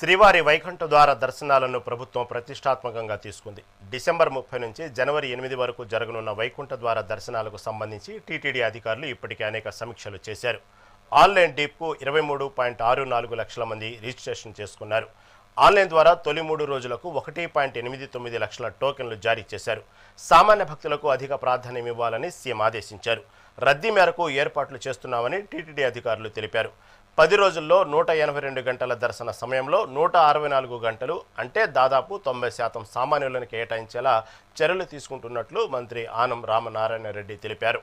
శ్రీవారి వైకుంఠ ద్వార దర్శనాలను ప్రభుత్వం ప్రతిష్టాత్మకంగా తీసుకుంది. డిసెంబర్ ముప్పై నుంచి జనవరి ఎనిమిది వరకు జరగనున్న వైకుంఠ ద్వార దర్శనాలకు సంబంధించి టీటీడీ అధికారులు ఇప్పటికే అనేక సమీక్షలు చేశారు. ఆన్లైన్ డీప్కు ఇరవై మూడు పాయింట్ ఆరు నాలుగు లక్షల మంది రిజిస్ట్రేషన్ చేసుకున్నారు. ఆన్లైన్ ద్వారా తొలి మూడు రోజులకు ఒకటి పాయింట్ ఎనిమిది తొమ్మిది లక్షల టోకెన్లు జారీ చేశారు. సామాన్య భక్తులకు అధిక ప్రాధాన్యం ఇవ్వాలని సీఎం ఆదేశించారు. రద్దీ మేరకు ఏర్పాట్లు చేస్తున్నామని టీటీడీ అధికారులు తెలిపారు. పది రోజుల్లో నూట ఎనభై రెండు గంటల దర్శన సమయంలో నూట అరవై నాలుగు గంటలు అంటే దాదాపు తొంభై శాతం సామాన్యులను కేటాయించేలా చర్యలు తీసుకుంటున్నట్లు మంత్రి ఆనం రామనారాయణ రెడ్డి తెలిపారు.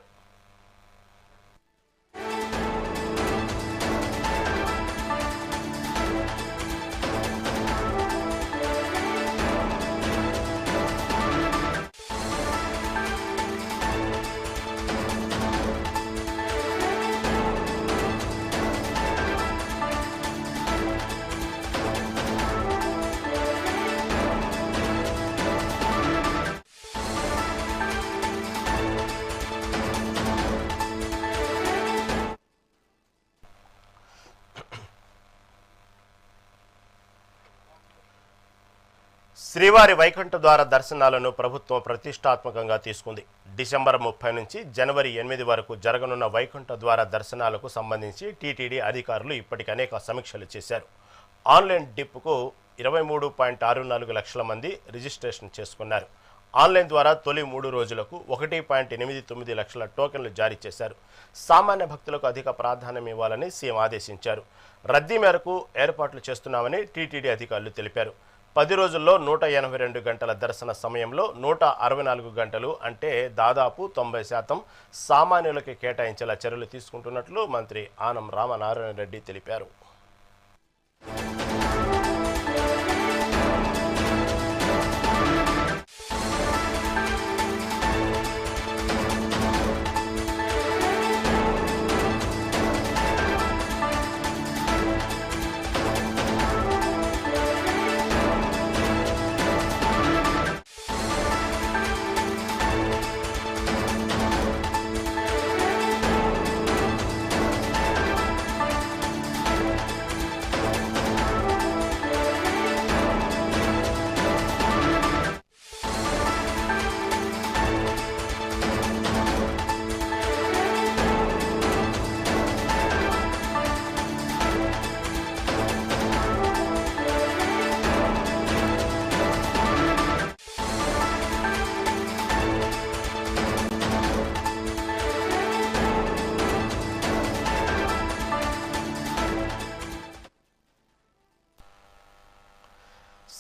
శ్రీవారి వైకుంఠ ద్వార దర్శనాలను ప్రభుత్వం ప్రతిష్టాత్మకంగా తీసుకుంది. డిసెంబర్ ముప్పై నుంచి జనవరి ఎనిమిది వరకు జరగనున్న వైకుంఠ ద్వార దర్శనాలకు సంబంధించి టీటీడీ అధికారులు ఇప్పటికి అనేక సమీక్షలు చేశారు. ఆన్లైన్ డిప్కు ఇరవై మూడు పాయింట్ ఆరు నాలుగు లక్షల మంది రిజిస్ట్రేషన్ చేసుకున్నారు. ఆన్లైన్ ద్వారా తొలి మూడు రోజులకు ఒకటి పాయింట్ ఎనిమిది తొమ్మిది లక్షల టోకెన్లు జారీ చేశారు. సామాన్య భక్తులకు అధిక ప్రాధాన్యం ఇవ్వాలని సీఎం ఆదేశించారు. రద్దీ మేరకు ఏర్పాట్లు చేస్తున్నామని టీటీడీ అధికారులు తెలిపారు. పది రోజుల్లో నూట ఎనభై రెండు గంటల దర్శన సమయంలో నూట అరవై నాలుగు గంటలు అంటే దాదాపు తొంభై శాతం సామాన్యులకి కేటాయించేలా చర్యలు తీసుకుంటున్నట్లు మంత్రి ఆనం రామనారాయణ రెడ్డి తెలిపారు.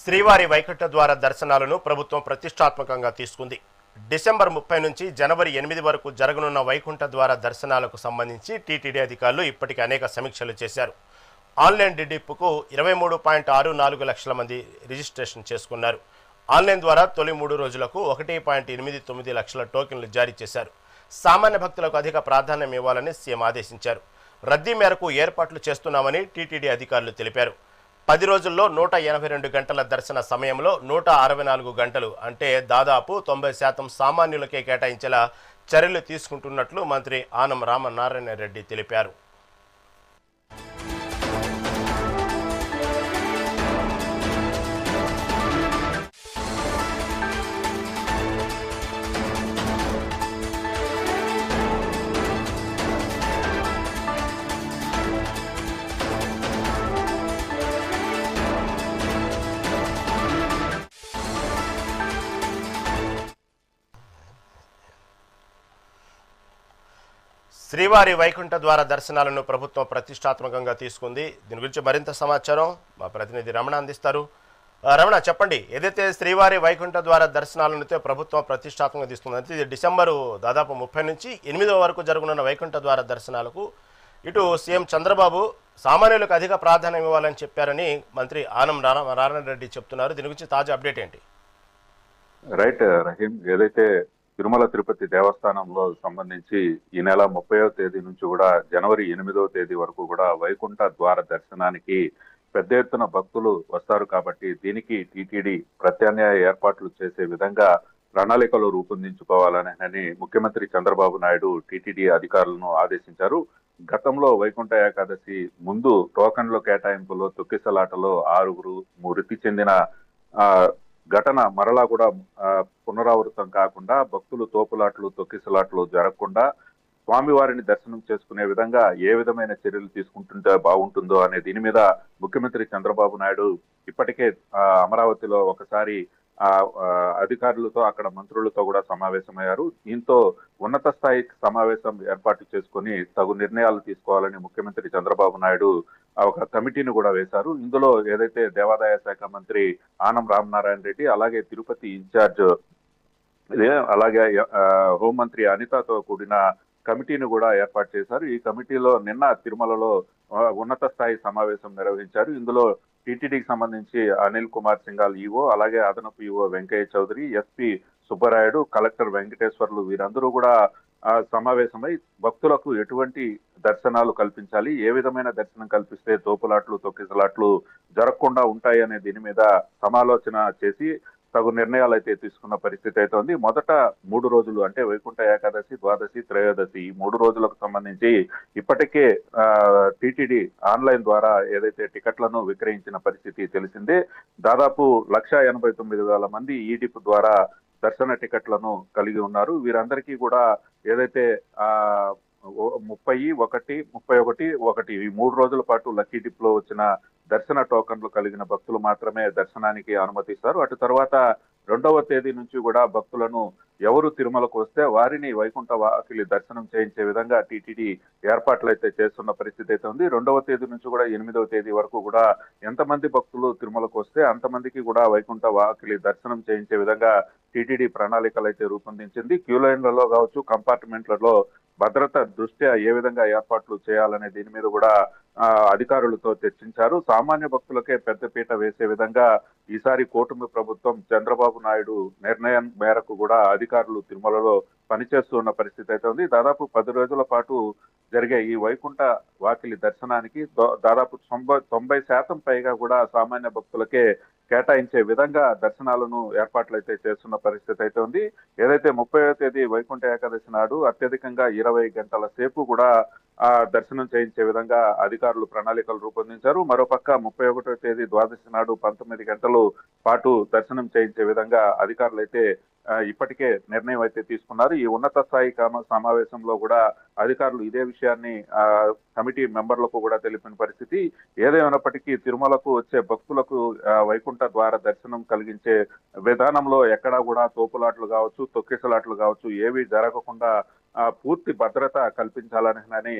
శ్రీవారి వైకుంఠ ద్వార దర్శనాలను ప్రభుత్వం ప్రతిష్టాత్మకంగా తీసుకుంది. డిసెంబర్ ముప్పై నుంచి జనవరి ఎనిమిది వరకు జరగనున్న వైకుంఠ ద్వార దర్శనాలకు సంబంధించి టీటీడీ అధికారులు ఇప్పటికే అనేక సమీక్షలు చేశారు. ఆన్లైన్ డిడిప్కు ఇరవై మూడు పాయింట్ ఆరు నాలుగు లక్షల మంది రిజిస్ట్రేషన్ చేసుకున్నారు. ఆన్లైన్ ద్వారా తొలి మూడు రోజులకు ఒకటి పాయింట్ ఎనిమిది తొమ్మిది లక్షల టోకెన్లు జారీ చేశారు. సామాన్య భక్తులకు అధిక ప్రాధాన్యం ఇవ్వాలని సీఎం ఆదేశించారు. రద్దీ మేరకు ఏర్పాట్లు చేస్తున్నామని టీటీడీ అధికారులు తెలిపారు. పది రోజుల్లో నూట ఎనభై రెండు గంటల దర్శన సమయంలో నూట అరవై నాలుగు గంటలు అంటే దాదాపు తొంభై శాతం సామాన్యులకే కేటాయించేలా చర్యలు తీసుకుంటున్నట్లు మంత్రి ఆనం రామనారాయణ రెడ్డి తెలిపారు. శ్రీవారి వైకుంఠ ద్వార దర్శనాలను ప్రభుత్వం ప్రతిష్టాత్మకంగా తీసుకుంది. దీని గురించి మరింత సమాచారం మా ప్రతినిధి రమణ అందిస్తారు. రమణ చెప్పండి. ఏదైతే శ్రీవారి వైకుంఠ ద్వార దర్శనాలను ప్రభుత్వం ప్రతిష్టాత్మకంగా తీసుకుంది అంటే ఇది డిసెంబరు దాదాపు ముప్పై నుంచి ఎనిమిదో వరకు జరగనున్న వైకుంఠ ద్వార దర్శనాలకు ఇటు సీఎం చంద్రబాబు సామాన్యులకు అధిక ప్రాధాన్యం ఇవ్వాలని చెప్పారని మంత్రి ఆనం నారా- నారాయణ రెడ్డి చెప్తున్నారు. దీని గురించి తాజా అప్డేట్ ఏంటి? రైట్ రహీం. ఏదైతే తిరుమల తిరుపతి దేవస్థానంలో సంబంధించి ఈ నెల ముప్పైవ తేదీ నుంచి కూడా జనవరి ఎనిమిదవ తేదీ వరకు కూడా వైకుంఠ ద్వార దర్శనానికి పెద్ద ఎత్తున భక్తులు వస్తారు కాబట్టి దీనికి టీటీడీ ప్రత్యామ్నాయ ఏర్పాట్లు చేసే విధంగా ప్రణాళికలు రూపొందించుకోవాలని అని ముఖ్యమంత్రి చంద్రబాబు నాయుడు టీటీడీ అధికారులను ఆదేశించారు. గతంలో వైకుంఠ ఏకాదశి ముందు టోకన్ల కేటాయింపులో తొక్కిసలాటలో ఆరుగురు మృతి చెందిన ఆ, ఘటన మరలా కూడా పునరావృతం కాకుండా భక్తులు తోపులాట్లు తొక్కిసలాట్లు జరగకుండా స్వామివారిని దర్శనం చేసుకునే విధంగా ఏ విధమైన చర్యలు తీసుకుంటుంటే బాగుంటుందో అనే దీని మీద ముఖ్యమంత్రి చంద్రబాబు నాయుడు ఇప్పటికే అమరావతిలో ఒకసారి అధికారులతో అక్కడ మంత్రులతో కూడా సమావేశమయ్యారు. దీంతో ఉన్నత స్థాయి సమావేశం ఏర్పాటు చేసుకొని తగు నిర్ణయాలు తీసుకోవాలని ముఖ్యమంత్రి చంద్రబాబు నాయుడు ఒక కమిటీని కూడా వేశారు. ఇందులో ఏదైతే దేవాదాయ శాఖ మంత్రి ఆనం రామనారాయణ రెడ్డి అలాగే తిరుపతి ఇన్ఛార్జ్ అలాగే హోంమంత్రి అనితతో కూడిన కమిటీని కూడా ఏర్పాటు చేశారు. ఈ కమిటీలో నిన్న తిరుమలలో ఉన్నత స్థాయి సమావేశం నిర్వహించారు. ఇందులో టీటీడీకి సంబంధించి అనిల్ కుమార్ సింగాల్ ఈవో అలాగే అదనపు EO Venkaiah Chowdary SP Subbarayudu collector Venkateswarlu వీరందరూ కూడా సమావేశమై భక్తులకు ఎటువంటి దర్శనాలు కల్పించాలి ఏ విధమైన దర్శనం కల్పిస్తే తోపులాట్లు తొక్కిసలాట్లు జరగకుండా ఉంటాయి అనే దీని మీద సమాలోచన చేసి తగు నిర్ణయాలు అయితే తీసుకున్న పరిస్థితి అయితే ఉంది. మొదట మూడు రోజులు అంటే వైకుంఠ ఏకాదశి ద్వాదశి త్రయోదశి ఈ మూడు రోజులకు సంబంధించి ఇప్పటికే టిటిడి ఆన్లైన్ ద్వారా ఏదైతే టికెట్లను విక్రయించిన పరిస్థితి తెలిసిందే. దాదాపు లక్ష ఎనభై తొమ్మిది వేల మంది ఈ డిప్ ద్వారా దర్శన టికెట్లను కలిగి ఉన్నారు. వీరందరికీ కూడా ఏదైతే ఆ ముప్పై ఒకటి ముప్పై ఒకటి ఒకటి. ఈ మూడు రోజుల పాటు లక్కీ డిప్లో వచ్చిన దర్శన టోకన్లు కలిగిన భక్తులు మాత్రమే దర్శనానికి అనుమతిస్తారు. అటు తర్వాత రెండవ తేదీ నుంచి కూడా భక్తులను ఎవరు తిరుమలకు వస్తే వారిని వైకుంఠ వాకిలి దర్శనం చేయించే విధంగా టీటీడీ ఏర్పాట్లు అయితే చేస్తున్న పరిస్థితి అయితే ఉంది. రెండవ తేదీ నుంచి కూడా ఎనిమిదవ తేదీ వరకు కూడా ఎంతమంది భక్తులు తిరుమలకు వస్తే అంతమందికి కూడా వైకుంఠ వాకిలి దర్శనం చేయించే విధంగా టీటీడీ ప్రణాళికలు అయితే రూపొందించింది. క్యూ లైన్లలో కావచ్చు కంపార్ట్మెంట్లలో భద్రత దృష్ట్యా ఏ విధంగా ఏర్పాట్లు చేయాలనే దీని మీద కూడా అధికారులతో చర్చించారు. సామాన్య భక్తులకే పెద్దపీట వేసే విధంగా ఈసారి కూటమి ప్రభుత్వం చంద్రబాబు నాయుడు నిర్ణయం మేరకు కూడా అధికారులు తిరుమలలో పనిచేస్తున్న పరిస్థితి అయితే ఉంది. దాదాపు పది రోజుల పాటు జరిగే ఈ వైకుంఠ వాకిలి దర్శనానికి దాదాపు తొంభై తొంభై శాతం పైగా కూడా సామాన్య భక్తులకే కేటాయించే విధంగా దర్శనాలను ఏర్పాట్లు అయితే చేస్తున్న పరిస్థితి అయితే ఉంది. ఏదైతే ముప్పైవ తేదీ వైకుంఠ ఏకాదశి నాడు అత్యధికంగా ఇరవై గంటల సేపు కూడా దర్శనం చేయించే విధంగా అధికారులు ప్రణాళికలు రూపొందించారు. మరోపక్క ముప్పై ఒకటో తేదీ ద్వాదశి నాడు పంతొమ్మిది గంటలు పాటు దర్శనం చేయించే విధంగా అధికారులు అయితే ఇప్పటికే నిర్ణయం అయితే తీసుకున్నారు. ఈ ఉన్నత స్థాయి కామ- సమావేశంలో కూడా అధికారులు ఇదే విషయాన్ని ఆ, కమిటీ మెంబర్లకు కూడా తెలిపిన పరిస్థితి. ఏదేమైనప్పటికీ తిరుమలకు వచ్చే భక్తులకు వైకుంఠ ద్వారా దర్శనం కలిగించే విధానంలో ఎక్కడా కూడా తోపులాట్లు కావచ్చు తొక్కిసలాట్లు కావచ్చు ఏవి జరగకుండా పూర్తి భద్రత కల్పించాలని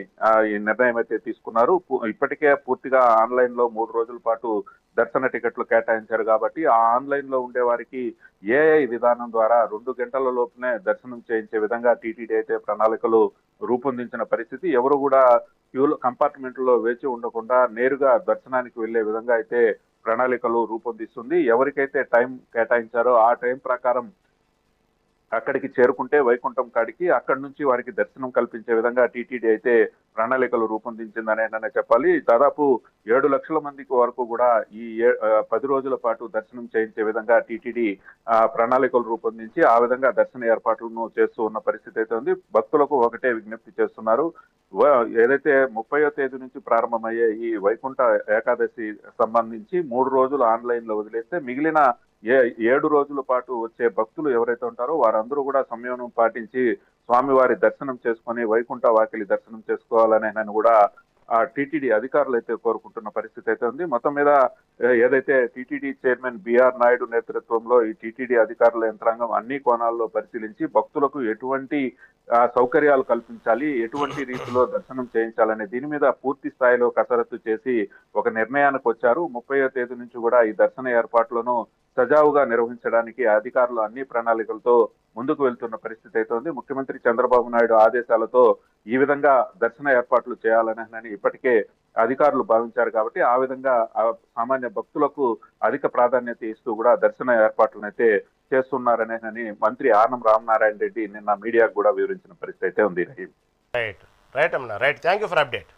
ఈ నిర్ణయం అయితే తీసుకున్నారు. ఇప్పటికే పూర్తిగా ఆన్లైన్లో మూడు రోజుల పాటు దర్శన టికెట్లు కేటాయించారు కాబట్టి ఆ ఆన్లైన్లో ఉండే వారికి ఏఐ విధానం ద్వారా రెండు గంటల లోపునే దర్శనం చేయించే విధంగా టీటీడీ అయితే ప్రణాళికలు రూపొందించిన పరిస్థితి. ఎవరు కూడా క్యూలో కంపార్ట్మెంట్లో వేచి ఉండకుండా నేరుగా దర్శనానికి వెళ్ళే విధంగా అయితే ప్రణాళికలు రూపొందిస్తుంది. ఎవరికైతే టైం కేటాయించారో ఆ టైం ప్రకారం అక్కడికి చేరుకుంటే వైకుంఠం కాడికి అక్కడి నుంచి వారికి దర్శనం కల్పించే విధంగా టీటీడీ అయితే ప్రణాళికలు రూపొందించిందనే నన్ను చెప్పాలి. దాదాపు ఏడు లక్షల మందికి వరకు కూడా ఈ ఏ- పది రోజుల పాటు దర్శనం చేయించే విధంగా టీటీడీ ప్రణాళికలు రూపొందించి ఆ విధంగా దర్శన ఏర్పాట్లను చేస్తూ ఉన్న పరిస్థితి అయితే ఉంది. భక్తులకు ఒకటే విజ్ఞప్తి చేస్తున్నారు. ఏదైతే ముప్పయో తేదీ నుంచి ప్రారంభమయ్యే ఈ వైకుంఠ ఏకాదశి సంబంధించి మూడు రోజులు ఆన్లైన్లో వదిలేస్తే మిగిలిన ఏ ఏడు రోజుల పాటు వచ్చే భక్తులు ఎవరైతే ఉంటారో వారందరూ కూడా సంయమనం పాటించి స్వామివారి దర్శనం చేసుకొని వైకుంఠ వాకిలి దర్శనం చేసుకోవాలని నేను కూడా ఆ టీటీడీ అధికారులు అయితే కోరుకుంటున్న పరిస్థితి అయితే ఉంది. మొత్తం మీద ఏదైతే టీటీడీ చైర్మన్ బిఆర్ నాయుడు నేతృత్వంలో ఈ టీటీడీ అధికారుల యంత్రాంగం అన్ని కోణాల్లో పరిశీలించి భక్తులకు ఎటువంటి సౌకర్యాలు కల్పించాలి ఎటువంటి రీతిలో దర్శనం చేయించాలనే దీని మీద పూర్తి స్థాయిలో కసరత్తు చేసి ఒక నిర్ణయానికి వచ్చారు. ముప్పయో తేదీ నుంచి కూడా ఈ దర్శన ఏర్పాట్లను సజావుగా నిర్వహించడానికి అధికారులు అన్ని ప్రణాళికలతో ముందుకు వెళ్తున్న పరిస్థితి అయితే ఉంది ముఖ్యమంత్రి చంద్రబాబు నాయుడు ఆదేశాలతో ఈ విధంగా దర్శన ఏర్పాట్లు చేయాలని ఇప్పటికే అధికారులు భావించారు కాబట్టి ఆ విధంగా సామాన్య భక్తులకు అధిక ప్రాధాన్యత ఇస్తూ కూడా దర్శన ఏర్పాట్లను అయితే చేస్తున్నారనేనని మంత్రి ఆనం రామనారాయణ రెడ్డి నిన్న మీడియాకు కూడా వివరించిన పరిస్థితి అయితే ఉంది. Right right right thank you for update